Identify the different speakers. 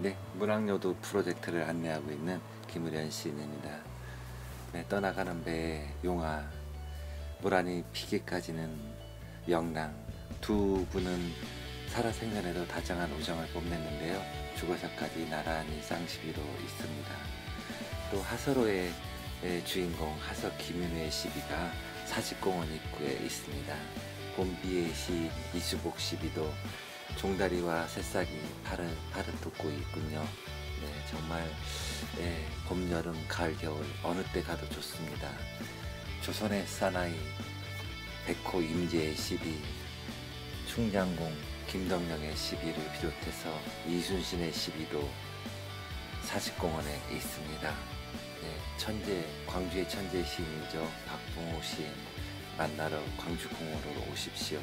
Speaker 1: 네, 문학요도 프로젝트를 안내하고 있는 김의련 시인입니다. 네, 떠나가는 배 용화, 무란히 피기까지는 명랑 두 분은 살아생전에도 다정한 우정을 뽐냈는데요. 죽어서까지 나란히 쌍시비로 있습니다. 또 하서로의 의 주인공 하서 김윤우의 시비가 사직공원 입구에 있습니다. 봄비의 시 이수복 시비도 종다리와 새싹이 파릇 파릇 돋고 있군요. 네, 정말 예, 봄, 여름, 가을, 겨울 어느 때 가도 좋습니다. 조선의 사나이 백호 임재의 시비, 충장공 김덕령의 시비를 비롯해서 이순신의 시비도 사직공원에 있습니다. 네, 천재 광주의 천재 시인이죠 박봉호 시인 만나러 광주공원으로 오십시오.